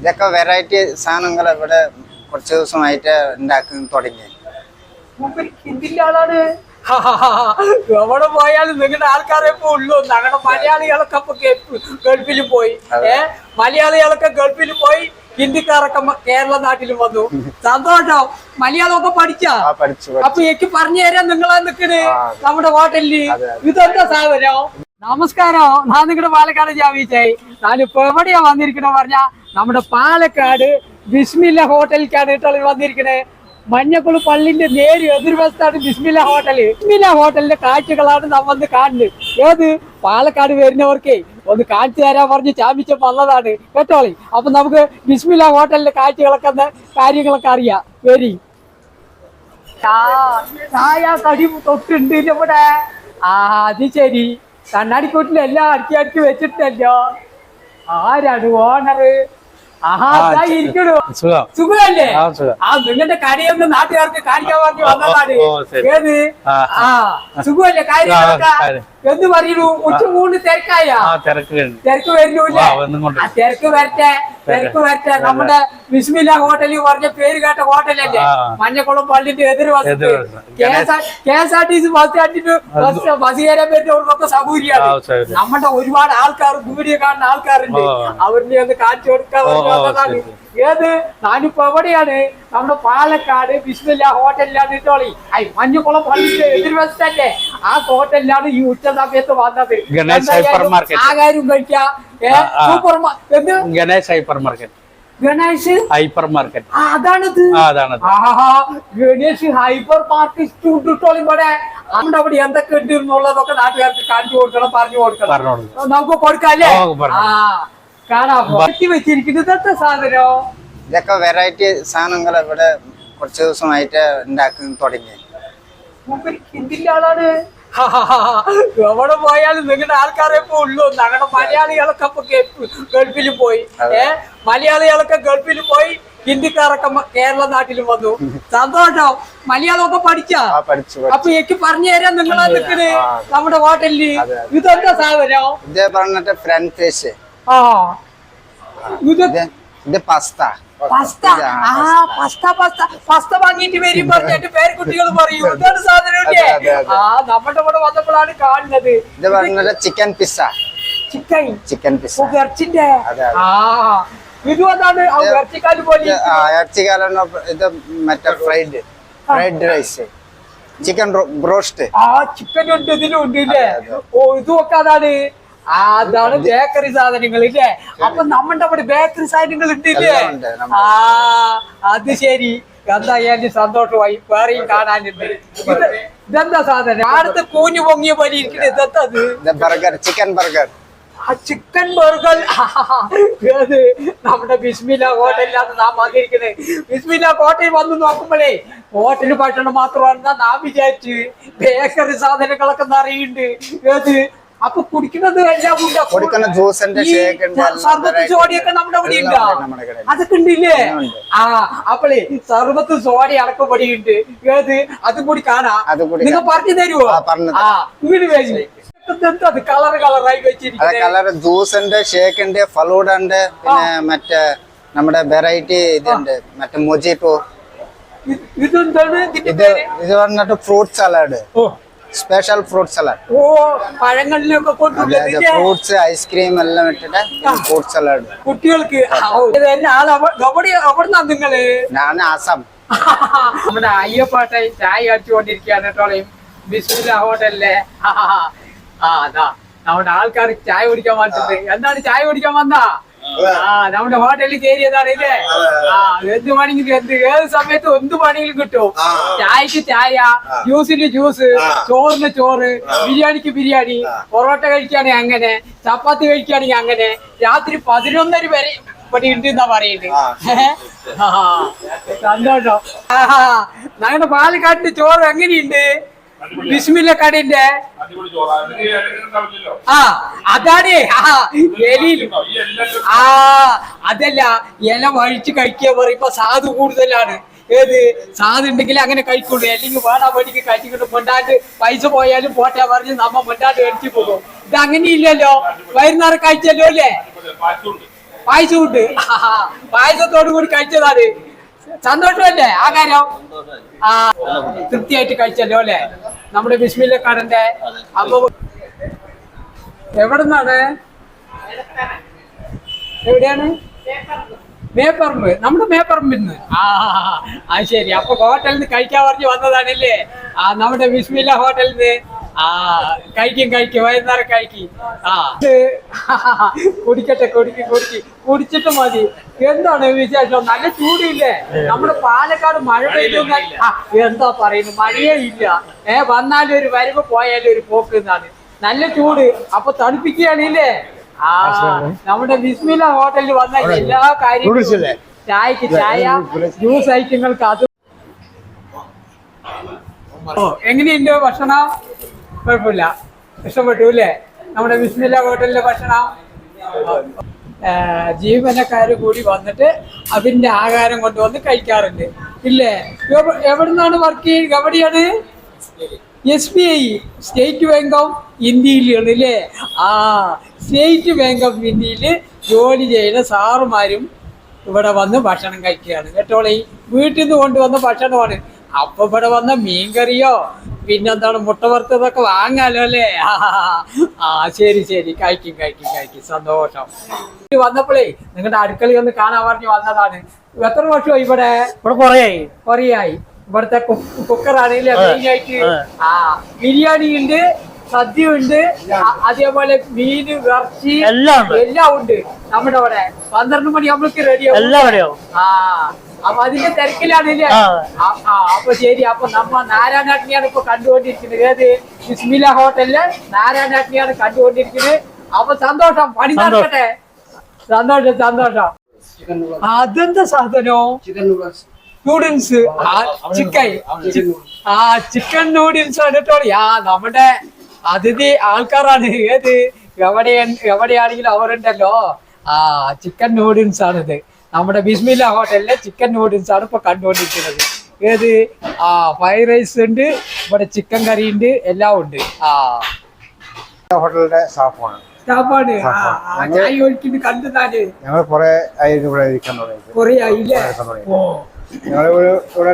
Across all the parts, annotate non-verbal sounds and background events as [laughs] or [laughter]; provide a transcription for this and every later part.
ഇതൊക്കെ വെറൈറ്റി സാധനങ്ങൾ ഇവിടെ കുറച്ച് ദിവസമായിട്ട് ഉണ്ടാക്കി തുടങ്ങി. എവിടെ പോയാലും നിങ്ങളുടെ ആൾക്കാരെ ഇപ്പൊ ഉള്ളൂ. ഞങ്ങളുടെ മലയാളികളൊക്കെ ഇപ്പൊ ഗൾഫ്- ഗൾഫിൽ പോയി. ഏ? മലയാളികളൊക്കെ ഗൾഫിൽ പോയി ഹിന്ദിക്കാരൊക്കെ കേരള നാട്ടിൽ വന്നു. സന്തോഷം? മലയാളമൊക്കെ പഠിച്ചാ? ആ പഠിച്ചു പഠിച്ചു. അപ്പൊ എനിക്ക് പറഞ്ഞു തരാൻ നിങ്ങളാ നിക്കണ്. നമ്മുടെ ഹോട്ടലിൽ. ഇതെന്താ സാധനം? നമസ്കാരം. ഞാൻ നിങ്ങളുടെ പാലക്കാട് ജാവിച്ചായി ഞാനിപ്പോ എവിടെയാ വന്നിരിക്കണെന്ന് പറഞ്ഞാ നമ്മുടെ പാലക്കാട് ബിസ്മില്ല ഹോട്ടലിലേക്കാണ് കേട്ടോ വന്നിരിക്കണേ. മഞ്ഞക്കുൾ പള്ളിന്റെ നേര് എതിർവശത്താണ് ബിസ്മില്ല ഹോട്ടൽ. ബിസ്മില്ല ഹോട്ടലിന്റെ കാഴ്ചകളാണ് നമ്മന്ന് കാണുന്നത്. ഏത്? പാലക്കാട് വരുന്നവർക്കേ ഒന്ന് കാണിച്ചു തരാൻ പറഞ്ഞ് ചാമ്പിച്ച വന്നതാണ്. കേട്ടോളി അപ്പൊ നമുക്ക് ബിസ്മില്ല ഹോട്ടലിന്റെ കാഴ്ചകളൊക്കെ കാര്യങ്ങളൊക്കെ അറിയാം. വരി. തൊട്ടുണ്ട് നമ്മുടെ ആ അത് ശരി. കണ്ണാടിക്കൂട്ടിലെല്ലാം അടുക്കി അടുക്കി വെച്ചിട്ടല്ലോ. ആരാണ് ഓണർ സുഖമല്ലേ? ആ, നിങ്ങളുടെ കടയൊന്ന് നാട്ടുകാർക്ക് കാണിക്കാൻ വന്നതാണ്. ഏത്? സുഖമല്ലേ? കാര്യം. എന്ത് പറയുന്നു ഉച്ച മൂന്ന് തിരക്കായ? തിരക്ക് വരുന്നില്ലേ. തിരക്ക് വരട്ടെ തിരക്ക്. വരട്ടെ. നമ്മുടെ ബിസ്മില്ല ഹോട്ടലിൽ പറഞ്ഞ പേര് കേട്ട ഹോട്ടലല്ലേ. മഞ്ഞക്കുളം പള്ളിന്റെ എതിർവശത്ത് എതിർവശത്ത്. K S R T C bus കണ്ടിട്ട് ബസ് ബസ് കയറാൻ പറ്റുന്നവർക്കൊക്കെ സൗകര്യമാണ്. നമ്മുടെ ഒരുപാട് ആൾക്കാർ വീഡിയോ കാണുന്ന ആൾക്കാരുണ്ട്. അവരിനെ ഒന്ന് കാണിച്ചു കൊടുക്കാൻ ഏത്? ഞാനിപ്പോ എവിടെയാണ്? നമ്മുടെ പാലക്കാട് വിഷ്ണുല്ല ഹോട്ടലിലാണ് ഇട്ടോളി ഐ മഞ്ഞക്കുളം പള്ളിന്റെ എതിർവശത്തല്ലേ ആ ഹോട്ടലിലാണ് ഈ ഉച്ച സമയത്ത് വന്നത്. ആകാരും കഴിക്കാം. സൂപ്പർ എന്ത്? Ganesh hyper market. Ganesh hyper market. അതാണത്. അതാണത്. ആഹാ ഗണേഷ് ഹൈപ്പർ മാർക്കറ്റ് ഇട്ടോളും ഇവിടെ നമ്മുടെ അവിടെ എന്തൊക്കെ ഉണ്ട് എന്നുള്ളതൊക്കെ നാട്ടുകാർക്ക് കാണിച്ചു കൊടുക്കണം പറഞ്ഞു കൊടുക്കണം. നമുക്ക് കൊടുക്കാല്ലേ കാണാം. വെച്ചിരിക്കുന്നത് എന്താ സാധനം? ഇതൊക്കെ വെറൈറ്റി സാധനങ്ങൾ ഇവിടെ കുറച്ച് ദിവസമായിട്ട് ഉണ്ടാക്കി തുടങ്ങി. എവിടെ പോയാലും നിങ്ങളുടെ ആൾക്കാരെ ഇപ്പൊ ഉള്ളൂ. ഞങ്ങളുടെ മലയാളികളൊക്കെ ഇപ്പൊ ഗൾഫ്- ഗൾഫിൽ പോയി. ഏ? മലയാളികളൊക്കെ ഗൾഫിൽ പോയി ഹിന്ദിക്കാരൊക്കെ കേരള നാട്ടിൽ വന്നു. സന്തോഷം? മലയാളമൊക്കെ പഠിച്ചാ. അപ്പൊ എനിക്ക് പറഞ്ഞു തരാൻ നിങ്ങളാ നിക്കണ്. നമ്മുടെ ഹോട്ടലിൽ. ഇതെന്താ സാധനം? ഇത് പറഞ്ഞിട്ട് ഫ്രണ്ട് ഫിഷ് ആ. ഇത് ഇത് ഇത് പസ്ത പസ്ത. ആ പസ്ത. Pasta pasta. വാങ്ങിയിട്ട് വരും പറഞ്ഞിട്ട് പേര് കുട്ടികൾ പറയും. എന്താണ് സാധനം. ആ നമ്മുടെ ഇവിടെ വന്നപ്പോഴാണ് കാണുന്നത്. ഇത് പറഞ്ഞത് chicken pizza chicken chicken pizza ഇറച്ചിന്റെ. ആ ഇതും അതാണ് ഇറച്ചിക്കാൽ പോലെ ഇത് ആ ഇറച്ചിക്കാലം ഇത് മറ്റേ fried fried rice chicken broast ആ ചിക്കൻ ഉണ്ട് ഇതിലും ഉണ്ട് ഇല്ലേ? അതെ, അതെ. ഓ ഇതും ഒക്കെ അതാണ്. അതാണ് ബേക്കറി സാധനങ്ങൾ ഇല്ലേ? അപ്പൊ നമ്മുടെ അവിടെ ബേക്കറി സാധനങ്ങൾ നമ്മുടെ ആ അത് ശരി. എന്തായാലും സന്തോഷമായി? വേറെയും കാണാനുണ്ട്. ഇത് ഇതെന്താ സാധനം? അടുത്ത് കൂഞ്ഞു പൊങ്ങിയ പോലെ ഇരിക്കുന്നത് ബർഗർ ചിക്കൻ ബർഗർ ആ ചിക്കൻ ബർഗർ അത് നമ്മുടെ ബിസ്മില ഹോട്ടലിലാണ് നാം വന്നിരിക്കുന്നത്. ബിസ്മില ഹോട്ടലിൽ വന്ന് നോക്കുമ്പോഴേ ഹോട്ടലിൽ ഭക്ഷണം മാത്രമല്ല നാം വിചാരിച്ച്. ബേക്കറി സാധനങ്ങളൊക്കെ നിറയുണ്ട്. ഏത് അപ്പൊ കുടിക്കുന്നത് എല്ലാം സർവത്ത് കുടിക്കുന്ന ജ്യൂസിന്റെ സർബത്ത് സോഡയൊക്കെ നമ്മുടെ അവിടെ ഉണ്ടോ. അതൊക്കെ ഉണ്ടില്ലേ? ആ അപ്പളേ സർബത്ത് സോഡ അടക്കം പടിയുണ്ട് ഏത്? അതും കൂടി കാണാ. നിങ്ങൾ പറഞ്ഞു തരുമോ ആ, വീട് വേണ്ടി കളർ കളറായി അത് വെച്ചിരിക്കുന്നത് കളർ ജ്യൂസ് ഉണ്ട് ഷേക്ക് ഉണ്ട് ഫലൂഡ ഉണ്ട് പിന്നെ മറ്റേ നമ്മുടെ വെറൈറ്റി ഇതുണ്ട്. മറ്റേ മൊജിറ്റോ. ഇത് ഇത് പറഞ്ഞിട്ട് fruit salad special fruit salad. ഓ പഴങ്ങളിലൊക്കെ ഫ്രൂട്ട്സ് ഐസ്ക്രീം എല്ലാം ഇട്ടിട്ട് ഫ്രൂട്ട് സലാഡ്. കുട്ടികൾക്ക്. ആ, ഓ, ഇത് എന്നെ ആൾ അവ- എവിടെ എവിടുന്നാ നിങ്ങൾ? ഞാൻ ആസാം. [laughs] നമ്മുടെ അയ്യപ്പാട്ടെ ചായ അടിച്ചുകൊണ്ടിരിക്കുകയാണ് കേട്ടോളയും ബിസ്മില്ല ഹോട്ടലിലെ. [laughs] ആ അതാ നമ്മുടെ ആൾക്കാർ ചായ കുടിക്കാൻ വന്നിട്ടുണ്ട്. എന്താണ് ചായ കുടിക്കാൻ വന്നാ നമ്മുടെ ഹോട്ടലിൽ കയറിയതാണ് ഇല്ലേ ആ എന്ത് വേണമെങ്കിലും എന്ത് ഏത് സമയത്ത് എന്ത് വേണമെങ്കിലും കിട്ടും. ചായക്ക് ചായ ജ്യൂസിന് ജ്യൂസ് ചോറിന് ചോറ് ബിരിയാണിക്ക് ബിരിയാണി പൊറോട്ട കഴിക്കുകയാണെങ്കിൽ അങ്ങനെ ചപ്പാത്തി കഴിക്കുകയാണെങ്കിൽ അങ്ങനെ രാത്രി പതിനൊന്നര വരെ ഇവിടെ ഉണ്ട് എന്നാ പറയുന്നത് സന്തോഷം. ഞങ്ങളുടെ പാലക്കാട്ടിന്റെ ചോറ് എങ്ങനെയുണ്ട്? ബിസ്മില്ല കടന്റെ ആ അതാണ്. ആ എലിയിൽ ആ അതല്ല. ഇല വഴിച്ച് കഴിക്കുക പറയുമ്പോ സാധു കൂടുതലാണ്. ഏത്? സാധു ഉണ്ടെങ്കിൽ അങ്ങനെ കഴിക്കുള്ളൂ. അല്ലെങ്കിൽ വേണാ പണിക്ക് കഴിച്ചിട്ട് കൊണ്ടാണ്ട് പൈസ പോയാലും പോട്ടെ പറഞ്ഞ് നമ്മ കൊണ്ടാണ്ട് മേടിച്ചു പോകും. ഇത് അങ്ങനെയില്ലല്ലോ. വൈകുന്നേരം കഴിച്ചല്ലോ അല്ലേ? പായസം ഉണ്ട് പായസത്തോടു കൂടി കഴിച്ചതാണ്. സന്തോഷമല്ലേ? ആ കാര്യം ആ തൃപ്തിയായിട്ട് കഴിച്ചല്ലോ അല്ലേ? നമ്മുടെ ബിസ്മില്ല കടന്റെ അപ്പൊ എവിടെ നിന്നാണ് എവിടെയാണ് മേപ്പറമ്പ് നമ്മുടെ മേപ്പറമ്പിൽ നിന്ന് ആ ശരി അപ്പൊ ഹോട്ടലിൽ നിന്ന് കഴിക്കാൻ പറഞ്ഞ് വന്നതാണല്ലേ ആ നമ്മുടെ ബിസ്മില്ല ഹോട്ടലിൽ നിന്ന് ആ കഴിക്കും കഴിക്കും. വൈകുന്നേരം കഴിക്കും. ആ. [laughs] കുടിക്കട്ടെ കുടിക്കും കുടിക്കും. കുടിച്ചിട്ട് മതി. എന്താണ് വിശേഷം? നല്ല ചൂടില്ലേ? നമ്മുടെ പാലക്കാട് മഴ പെയ്തു എന്താ പറയുന്നു മഴയേ ഇല്ല. ഏ വന്നാലും ഒരു വരവ് പോയാലും ഒരു പോക്ക് എന്നാണ്. നല്ല ചൂട്. അപ്പൊ തണുപ്പിക്കുകയാണ് ഇല്ലേ? ആ നമ്മുടെ ബിസ്മില ഹോട്ടലിൽ വന്ന എല്ലാ കാര്യങ്ങളും ചായക്ക് ചായ ജ്യൂസ് ഐറ്റങ്ങൾക്ക് അത് ഓ എങ്ങനെയുണ്ട് ഭക്ഷണം? കുഴപ്പമില്ല. ഇഷ്ടപ്പെട്ടു അല്ലേ? നമ്മുടെ വിസ്മില്ല ഹോട്ടലിലെ ഭക്ഷണം. ജീവനക്കാർ കൂടി വന്നിട്ട് അതിന്റെ ആഹാരം കൊണ്ടുവന്ന് കഴിക്കാറുണ്ട്. ഇല്ലേ? എവ- എവിടുന്നാണ് വർക്ക് ചെയ്യുക എവിടെയാണ്? S B I State Bank of ഇന്ത്യയിലാണ് ഇല്ലേ ആ സ്റ്റേറ്റ് ബാങ്ക് ഓഫ് ഇന്ത്യയിൽ ജോലി ചെയ്യുന്ന സാറുമാരും ഇവിടെ വന്ന് ഭക്ഷണം കഴിക്കുകയാണ്. കേട്ടോളെ വീട്ടിൽ നിന്ന് കൊണ്ടുവന്ന ഭക്ഷണമാണ്. അപ്പൊ ഇവിടെ വന്ന മീൻകറിയോ പിന്നെന്താണ് മുട്ട വറുത്തതൊക്കെ വാങ്ങാലോ അല്ലേ? ആ, ശരി ശരി. കഴിക്കും കഴിക്കും കഴിക്കും. സന്തോഷം. വന്നപ്പോഴേ നിങ്ങളുടെ അടുക്കളയിൽ ഒന്ന് കാണാൻ പറഞ്ഞു വന്നതാണ്. എത്ര വർഷമായി ഇവിടെ? ഇവിടെ കുറേയായി. കൊറേയായി. ഇവിടുത്തെ കുക്കറാണെങ്കിൽ മെയിനായിട്ട് ആ ബിരിയാണി ഉണ്ട് സദ്യ ഉണ്ട് അതേപോലെ മീന് ഇറച്ചി എല്ലാം ഉണ്ട്. എല്ലാം ഉണ്ട്. നമ്മുടെ അവിടെ പന്ത്രണ്ട് മണി നമ്മൾക്ക് റെഡിയാവും എല്ലാം ഇവിടെയോ ആ. അപ്പൊ അതിന്റെ തിരക്കിലാണല്ലേ? അപ്പൊ ശരി അപ്പൊ നമ്മ നാരായണാട്ടിനെയാണ് ഇപ്പൊ കണ്ടുകൊണ്ടിരിക്കുന്നത്. ഏത്? ബിസ്മില ഹോട്ടലിൽ നാരായണാട്ടിനെയാണ് കണ്ടുകൊണ്ടിരിക്കുന്നത്. അപ്പൊ സന്തോഷം പണി സന്തോഷം. നടക്കട്ടെ. സന്തോഷം സന്തോഷം. അതെന്താ സാധനോ? നൂഡിൽസ് ചിക്കൻ ആ ചിക്കൻ നൂഡിൽസ് എടുത്തോളി ആ നമ്മുടെ അതിഥി ആൾക്കാരാണ്. ഏത്? എവിടെ എവിടെയാണെങ്കിലും അവരുണ്ടല്ലോ. ആ ചിക്കൻ നൂഡിൽസ് ആണിത്. നമ്മുടെ ബിസ്മില്ല ഹോട്ടലിലെ ചിക്കൻ നൂഡിൽസ് ആണ് ഇപ്പൊ കണ്ടുകൊണ്ടിരിക്കുന്നത്. ഏത്? ആ ഫ്രൈഡ് റൈസ് ഉണ്ട് ഇവിടെ ചിക്കൻ കറി ഉണ്ട് എല്ലാം ഉണ്ട്. ആ. ഹോട്ടലിന്റെ സ്റ്റാഫാണ്. സ്റ്റാഫാണ്? ചായ ഒഴിക്കുന്നു കണ്ടതാണ് ഞങ്ങൾ കുറെ ഇവിടെ ഇരിക്കാൻ തുടങ്ങിയിട്ട് കൊറേ ആയില്ലേ? ഞങ്ങൾ ഇവിടെ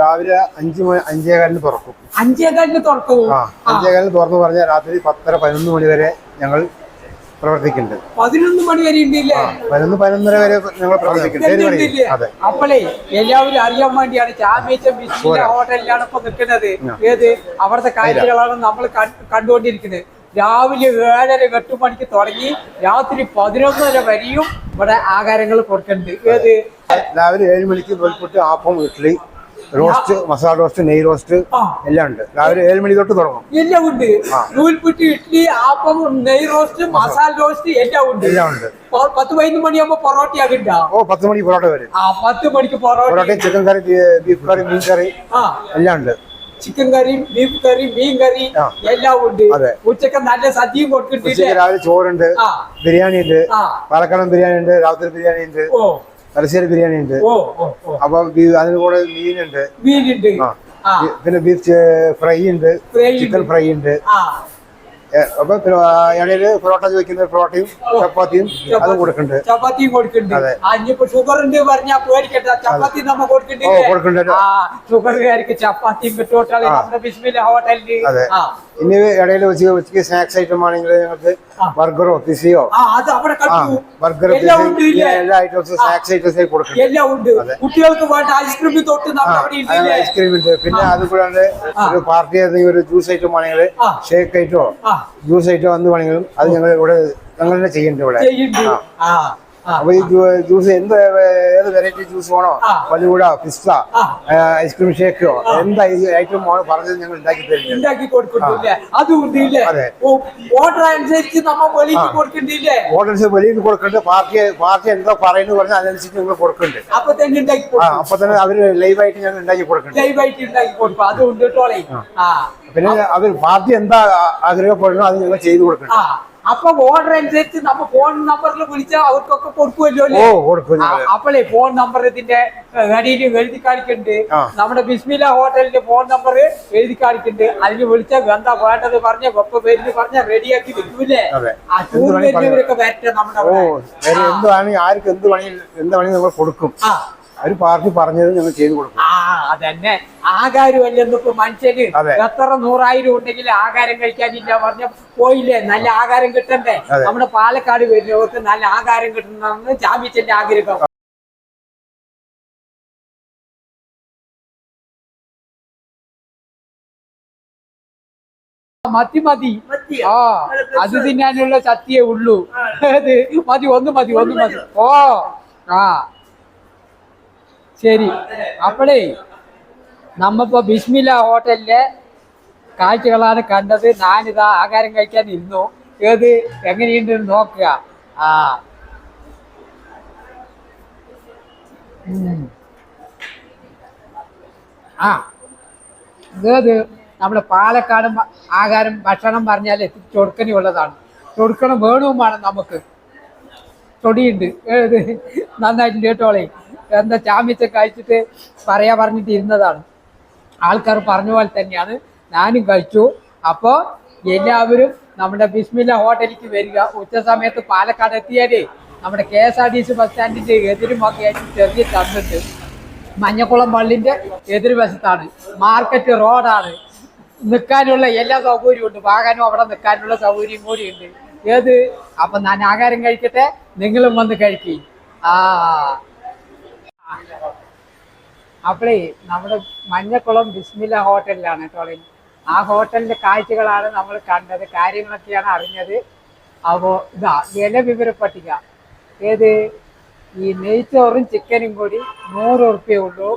രാവിലെ അഞ്ചു അഞ്ചേകാലിന് തുറക്കും. അഞ്ചേകാലിന് തുറക്കും അഞ്ചേകാലിന് തുറന്നു പറഞ്ഞാൽ രാത്രി പത്തര പതിനൊന്ന് മണി വരെ ഞങ്ങൾ പ്രവർത്തിക്കുന്നുണ്ട്. പതിനൊന്ന് മണി വരെ ഉണ്ടല്ലേ? പതിനൊന്ന് പതിനൊന്നര വരെ ഞങ്ങൾ പ്രവർത്തിക്കുന്നുണ്ട്. അപ്പോളേ എല്ലാവരും അറിയാൻ വേണ്ടിയാണ് ബിസ്മില്ല ഹോട്ടലിലാണ് ഇപ്പൊ നിൽക്കുന്നത്. ഏത്? അവിടുത്തെ കാര്യങ്ങളാണ് നമ്മൾ കണ്ടുകൊണ്ടിരിക്കുന്നത്. രാവിലെ ഏഴര എട്ട് മണിക്ക് തുടങ്ങി രാത്രി പതിനൊന്നര വരെയും ഇവിടെ ആഹാരങ്ങൾ കൊടുക്കുന്നുണ്ട്. ഏത്? രാവിലെ ഏഴ് മണിക്ക് വെൽപ്പുട്ട് ആപ്പം ഇഡ്ഡലി റോസ്റ്റ് മസാല റോസ്റ്റ് നെയ് റോസ്റ്റ്. എല്ലാം ഉണ്ട്. രാവിലെ ഏഴ് മണി തൊട്ട് തുടങ്ങും. എല്ലാം ഉണ്ട്. നൂൽപുറ്റി ഇഡ്ഡലി ആപ്പം നെയ് റോസ്റ്റ് മസാല റോസ്റ്റ് എല്ലാം ഉണ്ട്. എല്ലാം ഉണ്ട്. പത്ത് പതിനൊന്ന് മണിയാകുമ്പോ പൊറോട്ട ആകിണ്ടാ ഓ പത്ത് മണി പൊറോട്ട വരും. ആ പത്ത് മണിക്ക് പൊറോട്ട. പൊറോട്ടയും ചിക്കൻ കറി ബീഫ് കറി മീൻ കറി എല്ലാം ഉണ്ട്. ചിക്കൻ കറി ബീഫ് കറി മീൻ കറി. എല്ലാം ഉണ്ട്. ഉച്ചയ്ക്ക് നല്ല സദ്യയും ഉച്ചയ്ക്ക് രാവിലെ ചോറുണ്ട് ബിരിയാണി ഉണ്ട് പാലക്കാടൻ ബിരിയാണി ഉണ്ട് രാത്രി ബിരിയാണി ഉണ്ട് ഓ. തലശ്ശേരി ബിരിയാണി ഉണ്ട്. അപ്പൊ അതിന് കൂടെ മീനുണ്ട്. മീനുണ്ട്. പിന്നെ ബീഫ് ഫ്രൈ ഉണ്ട്. ചിക്കൻ ഫ്രൈ ഉണ്ട്. അപ്പൊ പിന്നെ ഇടയിൽ പൊറോട്ട ചോദിക്കുന്ന പൊറോട്ടയും ചപ്പാത്തിയും അത് കൊടുക്കുന്നുണ്ട്. ചപ്പാത്തിയും കൊടുക്കുന്നുണ്ട്. ഷുഗർ ഉണ്ട് പറഞ്ഞാൽ പേടിക്കണ്ട. ചപ്പാത്തി നമ്മ ഓ കൊടുക്കുന്നുണ്ട്. കൊടുക്കുന്നുണ്ട് ആ ഷുഗറുകാർക്ക് ചപ്പാത്തിയും നമ്മുടെ ബിസ്മില്ല ഇനി ഇടയിൽ വെച്ച് ഉച്ചയ്ക്ക് സ്നാക്സ് ഐറ്റം ആണെങ്കിൽ ഞങ്ങൾക്ക്. ബർഗറോ പിസിയോ ബർഗർ എല്ലാം ഉണ്ട് പിസി എല്ലാ ഐറ്റംസും സ്നാക്സ് ഐറ്റംസ് ഉണ്ട്. കുട്ടികൾക്ക് ഐസ്ക്രീം ഐസ്ക്രീം ഉണ്ട്. പിന്നെ അത് കൂടാണ്ട് ഒരു പാർട്ടി ഒരു ജ്യൂസ് ഐറ്റം ആണെങ്കിൽ ഷേക്ക് ഐറ്റമോ ജ്യൂസ് ഐറ്റോ വന്നു വേണമെങ്കിലും അത് ഞങ്ങൾ ഇവിടെ ഞങ്ങൾ തന്നെ ചെയ്യുന്നുണ്ട് ഇവിടെ. അപ്പൊ ഈ ജ്യൂസ് എന്ത് ഏത് വെറൈറ്റി ജ്യൂസ് വേണോ? പലുകൂട പിസ്ത ഐസ്ക്രീം ഷേക്കോ എന്ത് ഐറ്റം വേണോ പറഞ്ഞത് ഞങ്ങൾ ഉണ്ടാക്കി തരുന്നുണ്ട്. ഓർഡർ അനുസരിച്ച് വെളിയിൽ കൊടുക്കുന്നുണ്ട് പാർട്ടി പാർട്ടി എന്താ പറയുന്നത് പറഞ്ഞാൽ അതനുസരിച്ച് ഞങ്ങൾ കൊടുക്കുന്നുണ്ട്. അപ്പൊ തന്നെ അപ്പൊ തന്നെ അവർ ലൈവായിട്ട് ഞങ്ങൾ ഉണ്ടാക്കി കൊടുക്കുന്നുണ്ട്. ലൈവായിട്ട് ഉണ്ടാക്കി കൊടുക്കും. അതും ഉണ്ട് കേട്ടോളെ ആ. പിന്നെ അവർ പാർട്ടി എന്താ ആഗ്രഹപ്പെടുന്നോ അത് ഞങ്ങൾ ചെയ്തു കൊടുക്കുന്നുണ്ട്. ആ. അപ്പൊ ഓർഡർ അനുസരിച്ച് നമ്മ ഫോൺ നമ്പറിൽ വിളിച്ചാൽ അവർക്കൊക്കെ കൊടുക്കുമല്ലോ കൊടുക്കും ഫോൺ നമ്പർ ഇതിന്റെ അടിയിൽ എഴുതി കാണിക്കുന്നുണ്ട് നമ്മുടെ ബിസ്മില ഹോട്ടലിന്റെ ഫോൺ നമ്പർ എഴുതി കാണിക്കുന്നുണ്ട് അതിന് വിളിച്ചാൽ എന്താ വേണ്ടത് പറഞ്ഞ വെപ്പ പേരിന് പറഞ്ഞ റെഡിയാക്കി വെക്കൂലേ. ആ ടൂർ വരുന്നവരൊക്കെ വരട്ടെ നമ്മുടെ എന്ത് ആർക്ക് എന്ത് പണി എന്ത് പണി നമ്മൾ കൊടുക്കും. അവർ പാർട്ടി പറഞ്ഞത് ഞങ്ങൾ ചെയ്തു കൊടുക്കും. ആ അതന്നെ. ആകാരമല്ലെന്ന് ഇന്നിപ്പോ മനുഷ്യന്. എത്ര നൂറായിരം ഉണ്ടെങ്കിൽ ആഹാരം കഴിക്കാനില്ല പറഞ്ഞ പോയില്ലേ? നല്ല ആകാരം കിട്ടണ്ടേ? നമ്മുടെ പാലക്കാട് വരുന്നവർക്ക് നല്ല ആഹാരം കിട്ടണമെന്ന് ജാമ്യത്തിന്റെ ആഗ്രഹം. മതി മതി. ആ അത് തിന്നാനുള്ള സത്യേ ഉള്ളൂ. മതി ഒന്ന് മതി ഒന്ന് മതി. ഓ ആ. ശരി. അപ്പോഴേ നമ്മപ്പോ ബിസ്മില്ല ഹോട്ടലിലെ കാഴ്ചകളാണ് കണ്ടത്. ഞാനിതാ ആഹാരം കഴിക്കാൻ ഇരുന്നു. ഏത് എങ്ങനെയുണ്ട് നോക്കുക. ആ. ആ. ഏത് നമ്മുടെ പാലക്കാട് ആഹാരം ഭക്ഷണം പറഞ്ഞാൽ ചൊടുക്കനുള്ളതാണ് ചൊടുക്കണം വേണവുമാണ് വേണം നമുക്ക്. ചൊടിയുണ്ട്. ഏത്? നന്നായിട്ട് കേട്ടോളെ. എന്താ ചാമ്യച്ച കഴിച്ചിട്ട് പറയാ പറഞ്ഞിട്ട് ഇരുന്നതാണ്. ആൾക്കാർ പറഞ്ഞ പോലെ തന്നെയാണ്. ഞാനും കഴിച്ചു. അപ്പോൾ എല്ലാവരും നമ്മുടെ ബിസ്മില്ല ഹോട്ടലിലേക്ക് വരിക. ഉച്ച സമയത്ത് പാലക്കാട് എത്തിയാലേ നമ്മുടെ K S R T C bus സ്റ്റാൻഡിന്റെ എതിരുമൊക്കെ ആയിട്ട് ചെറിയ തന്നിട്ട് മഞ്ഞക്കുളം പള്ളിന്റെ എതിർവശത്താണ്. മാർക്കറ്റ് റോഡാണ്. നിൽക്കാനുള്ള എല്ലാ സൗകര്യവും ഉണ്ട്. വാഹനം അവിടെ നിൽക്കാനുള്ള സൗകര്യം കൂടി ഉണ്ട്. ഏത്? അപ്പൊ ഞാൻ ആഹാരം കഴിക്കട്ടെ. നിങ്ങളും വന്ന് കഴിക്കും. ആ അപ്പോഴേ നമ്മുടെ മഞ്ഞക്കുളം ബിസ്മില ഹോട്ടലിലാണ് കേട്ടോ ആ ഹോട്ടലിന്റെ കാഴ്ചകളാണ് നമ്മൾ കണ്ടത് കാര്യങ്ങളൊക്കെയാണ് അറിഞ്ഞത്. അപ്പോൾ ഇതാ വില വിവര പട്ടിക ഏത്? ഈ നെയ്ച്ചോറും ചിക്കനും കൂടി നൂറ് ഉറുപ്പ്യേ ഉള്ളൂ.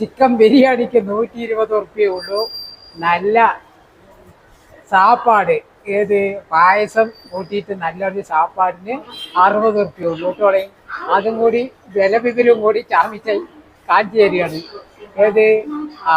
ചിക്കൻ ബിരിയാണിക്ക് നൂറ്റി ഇരുപത് ഉറുപ്പ്യേ ഉള്ളൂ. നല്ല സാപ്പാട്. ഏത് പായസം കൂട്ടിയിട്ട് നല്ലൊരു സാപ്പാടിന് അറുപത് റുപ്യ ഉള്ളൂ അതും കൂടി വില കൂടി ചാമിച്ചായി കാഞ്ചേരിയാണ്. ഏത്? ആ